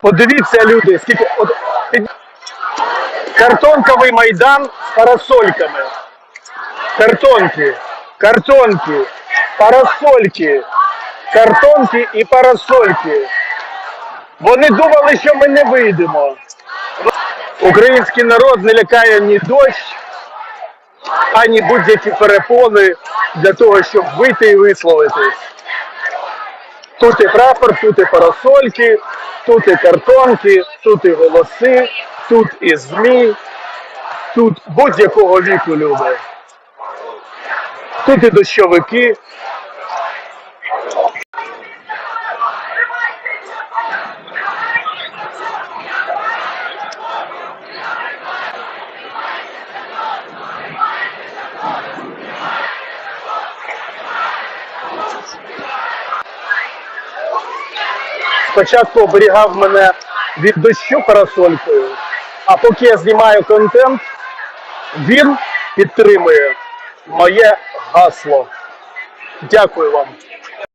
Подивіться, люди, скільки. От, під- Картонковий майдан з парасольками. Картонки, картонки, парасольки, картонки і парасольки. Вони думали, що ми не вийдемо. Український народ не лякає ні дощ, ані будь-які перепони для того, щоб вийти і висловитись. Тут і прапор, тут і парасольки, тут і картонки, тут і голоси, тут і ЗМІ, тут будь-якого віку люди. Тут і дощовики. Спочатку оберігав мене від дощу парасолькою, а поки я знімаю контент, він підтримує моє гасло. Дякую вам.